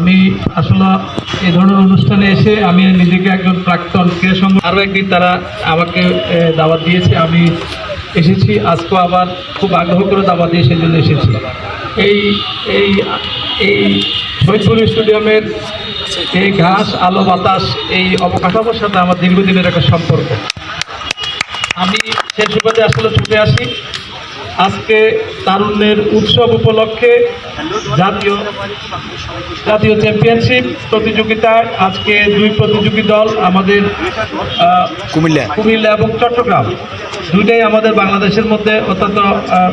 আমি আসলে এই ধরনের অনুষ্ঠানে এসে আমি নিজেকে একজন প্রাক্তন ক্রীড়া সংঘ আরও একদিন তারা আমাকে দাওয়াত দিয়েছে। আমি এসেছি। আজকেও আবার খুব আগ্রহ করে দাওয়াত দিয়ে সেই জন্য এসেছি। এই এই এই শহীদপুর স্টেডিয়ামের এই ঘাস, আলো, বাতাস, এই অবকাঠামোর সাথে আমার দীর্ঘদিনের একটা সম্পর্ক। আমি সে সুবাদে আসলে ছুটে আসি। আজকে তারুণ্যের উৎসব উপলক্ষে জাতীয় জাতীয় চ্যাম্পিয়নশিপ প্রতিযোগিতায় আজকে দুই প্রতিযোগী দল আমাদের কুমিল্লা। কুমিল্লা এবং চট্টগ্রাম। দুইটাই আমাদের বাংলাদেশের মধ্যে অত্যন্ত আহ,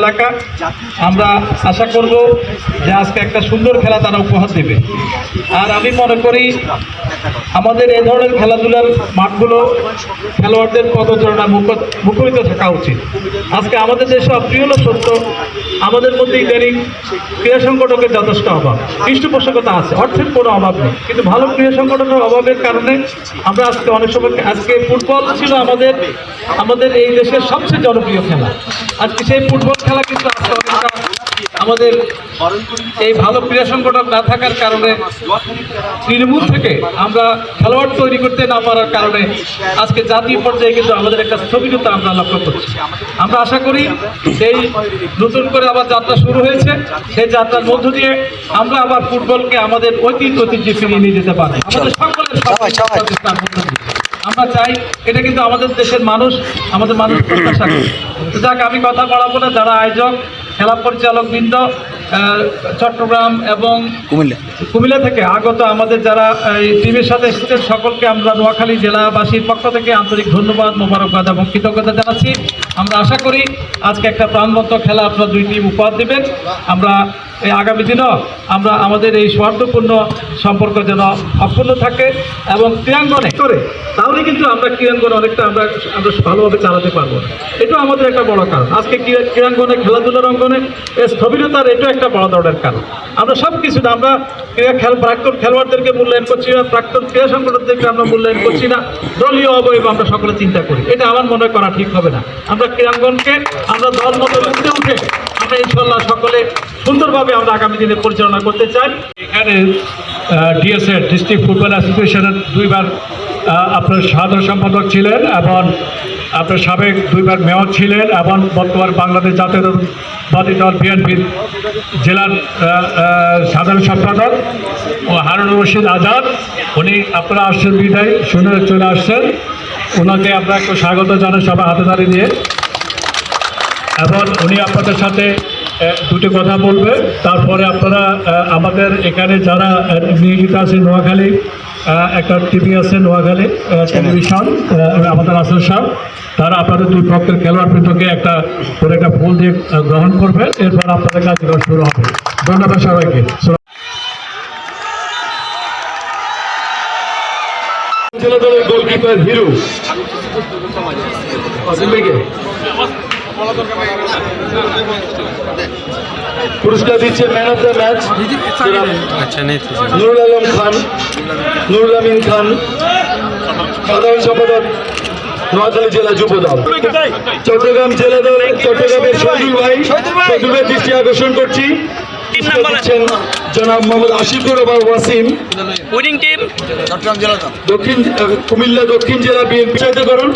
এলাকা। আমরা আশা করব যে আজকে একটা সুন্দর খেলা তারা উপহার দেবে। আর আমি মনে করি আমাদের এই ধরনের খেলাধুলার মাঠগুলো খেলোয়াড়দের মুখ- মুখরিত থাকা উচিত। আজকে আমাদের দেশে অপ্রিয় হলো সত্য, আমাদের মধ্যে ইদানিং ক্রীড়া সংগঠকের যথেষ্ট অভাব। পৃষ্ঠপোষকতা আছে, অর্থের কোনো অভাব নেই। কিন্তু ভালো ক্রীড়া সংগঠনের অভাবের কারণে আমরা আজকে অনেক সময় আজকে ফুটবল ছিল আমাদের আমাদের এই দেশের সবচেয়ে জনপ্রিয় খেলা। আজকে সেই ফুটবল খেলা কিন্তু আজকে অনেকটা আমাদের এই ভালো ক্রীড়া সংগঠন না থাকার কারণে তৃণমূল থেকে আমরা খেলোয়াড় তৈরি করতে না পারার কারণে আজকে জাতীয় পর্যায়ে কিন্তু আমাদের একটা স্থবিরতা আমরা লক্ষ্য করছি। আমরা আশা করি সেই নতুন করে আবার যাত্রা শুরু হয়েছে সেই যাত্রার মধ্য দিয়ে আমরা আবার ফুটবলকে আমাদের ঐতিহ্য ঐতিহ্যে ফিরিয়ে নিয়ে যেতে পারি আমাদের সকলের। আমরা চাই এটা কিন্তু আমাদের দেশের মানুষ আমাদের মানুষ প্রত্যাশা করে। যাক আমি কথা বাড়াবো না যারা আয়োজক খেলা পরিচালক বৃন্দ চট্টগ্রাম এবং কুমিল্লা। কুমিল্লা থেকে আগত আমাদের যারা এই টিমের সাথে এসেছেন সকলকে আমরা নোয়াখালী জেলাবাসীর পক্ষ থেকে আন্তরিক ধন্যবাদ মোবারকবাদ এবং কৃতজ্ঞতা জানাচ্ছি। আমরা আশা করি আজকে একটা প্রাণবন্ত খেলা আপনার দুই টিম উপহার দেবেন। আমরা এই আগামী দিনও আমরা আমাদের এই স্বার্থপূর্ণ সম্পর্ক যেন অক্ষুণ্ণ থাকে এবং ক্রীড়াঙ্গনে করে, তাহলে কিন্তু আমরা ক্রীড়াঙ্গন অনেকটা আমরা আমরা ভালোভাবে চালাতে পারব না। এটাও আমাদের একটা বড় কারণ। আজকে ক্রীড়াঙ্গনে খেলাধুলার অঙ্গনে স্থবিরতার এটা একটা বড় ধরনের কারণ। আমরা সব কিছু আমরা ক্রীড়া খেল, প্রাক্তন খেলোয়াড়দেরকে মূল্যায়ন করছি না, প্রাক্তন ক্রীড়া সংগঠনদেরকে আমরা মূল্যায়ন করছি না, দলীয় অবয়ব আমরা সকলে চিন্তা করি। এটা আমার মনে করা ঠিক হবে না। আমরা ক্রীড়াঙ্গনকে আমরা দল মতো উঠে আমরা ইনশাল্লাহ সকলে সুন্দরভাবে আমরা আগামী দিনে পরিচালনা করতে চাই। এখানে ডিএসএ ডিস্ট্রিক্ট ফুটবল অ্যাসোসিয়েশনের দুইবার আপনার সাধারণ সম্পাদক ছিলেন এবং আপনার সাবেক দুইবার মেয়র ছিলেন এবং বর্তমান বাংলাদেশ জাতীয়তাবাদী দল বিএনপির জেলার সাধারণ সম্পাদক ও হারুন রশিদ আজাদ। উনি আপনারা আসছেন বিদায়, শুনে চলে আসছেন। ওনাকে আমরা একটু স্বাগত জানাই সবাই হাতে দাঁড়িয়ে দিয়ে। এবং উনি আপনাদের সাথে দুটি কথা বলবে। তারপরে আপনারা আমাদের এখানে যারা নিয়োজিত আছে নোয়াখালী একটা টিভি আছে নোয়াখালী টেলিভিশন আমাদের আসল সাহেব তারা আপনাদের দুই পক্ষের খেলোয়াড় বৃন্দকে একটা করে একটা ফুল দিয়ে গ্রহণ করবে। এরপর আপনাদের কার্যক্রম শুরু হবে। ধন্যবাদ সবাইকে। জেলা দলের গোলকিপার হিরু। পুরস্কার দিচ্ছে man of the match Nurul Alam Khan Nurul Amin Khan সাধারণ সম্পাদক নোয়াখালী জেলা যুব দল। চট্টগ্রাম জেলা দল চট্টগ্রামের শহীদুল ভাই শহীদুল দৃষ্টি আকর্ষণ করছি। জনাব মোহাম্মদ আশিকুর রহমান ওয়াসিম। উইনিং টিম চট্টগ্রাম জেলা দক্ষিণ কুমিল্লা দক্ষিণ জেলা বিএনপি। করুন।